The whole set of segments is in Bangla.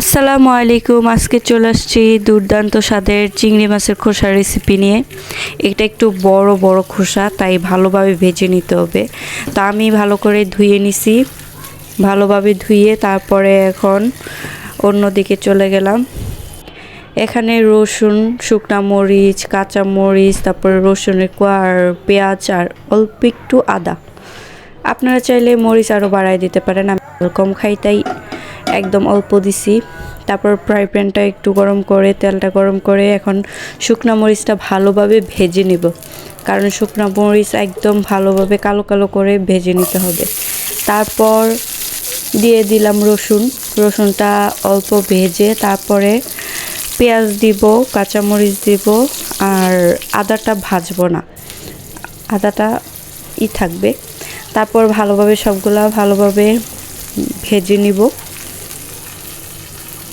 আসসালামু আলাইকুম। আজকে চলে আসছি দুর্দান্ত স্বাদের চিংড়ি মাছের খোসা রেসিপি নিয়ে। এটা একটু বড় বড় খোসা, তাই ভালোভাবে ভেজে নিতে হবে। তা আমি ভালো করে ধুয়ে নিছি। ভালোভাবে ধুয়ে তারপরে এখন অন্যদিকে চলে গেলাম। এখানে রসুন, শুকনা মরিচ, কাঁচা মরিচ, তারপরে রসুনের কোয়া আর পেঁয়াজ আর অল্প একটু আদা। আপনারা চাইলে মরিচ আরও বাড়ায় দিতে পারেন, আমি কম খাই, তাই একদম অল্প দিছি। তারপর ফ্রাই প্যানটা একটু গরম করে, তেলটা গরম করে এখন শুকনা মরিচটা ভালোভাবে ভেজে নেব। কারণ শুকনা মরিচ একদম ভালোভাবে কালো কালো করে ভেজে নিতে হবে। তারপর দিয়ে দিলাম রসুন। রসুনটা অল্প ভেজে তারপরে পেঁয়াজ দিব, কাঁচামরিচ দিব আর আদাটা ভাজবো না। আদাটা ই থাকবে। তারপর ভালোভাবে সবগুলা ভালোভাবে ভেজে নিব।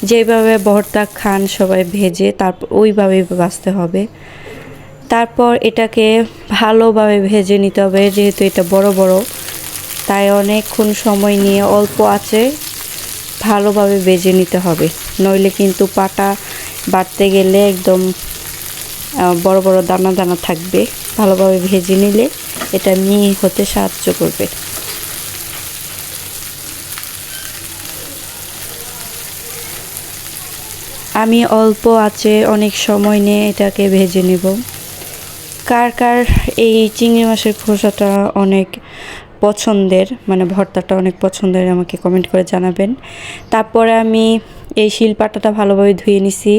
যেভাবে ভর্তা খান সবাই ভেজে, তারপর ওইভাবেই বাঁচতে হবে। তারপর এটাকে ভালোভাবে ভেজে নিতে হবে, যেহেতু এটা বড় বড়। তাই অনেকক্ষণ সময় নিয়ে অল্প আছে ভালোভাবে ভেজে নিতে হবে। নইলে কিন্তু পাটা বাটতে গেলে একদম বড় বড় দানা দানা থাকবে। ভালোভাবে ভেজে নিলে এটা মিহি হতে সাহায্য করবে। আমি অল্প আছে, অনেক সময় নিয়ে এটাকে ভেজে নেব। কার কার এই চিংড়ি মাছের খোসাটা অনেক পছন্দের মানে ভর্তাটা অনেক পছন্দের, আমাকে কমেন্ট করে জানাবেন। তারপরে আমি এই শিলপাটাটা ভালোভাবে ধুয়ে নিছি।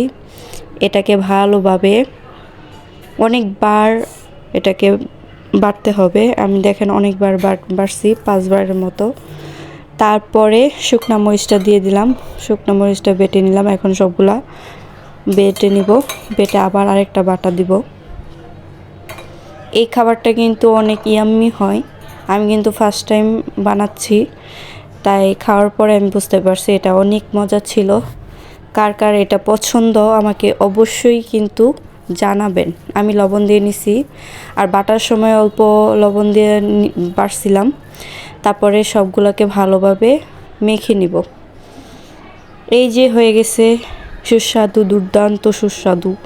এটাকে ভালোভাবে অনেকবার এটাকে বাটতে হবে। আমি দেখেন অনেকবার বাড়ছি পাঁচবারের মতো। তারপরে শুকনা মরিচটা দিয়ে দিলাম। শুকনা মরিচটা বেটে নিলাম এখন সবগুলা। বেটে নিব, বেটে আবার আরেকটা বাটা দিব। এই খাবারটা কিন্তু অনেক ইয়াম্মি হয়। আমি কিন্তু ফার্স্ট টাইম বানাচ্ছি, তাই খাওয়ার পরে আমি বুঝতে পারছি এটা অনেক মজা ছিল। কার কার এটা পছন্দ আমাকে অবশ্যই কিন্তু জানাবেন। আমি লবণ দিয়ে নিছি। আর বাটার সময় অল্প লবণ দিয়ে বাড়ছিলাম। তারপরে সবগুলোকে ভালোভাবে মেখে নিব। এই যে হয়ে গেছে সুস্বাদু, দুর্দান্ত সুস্বাদু।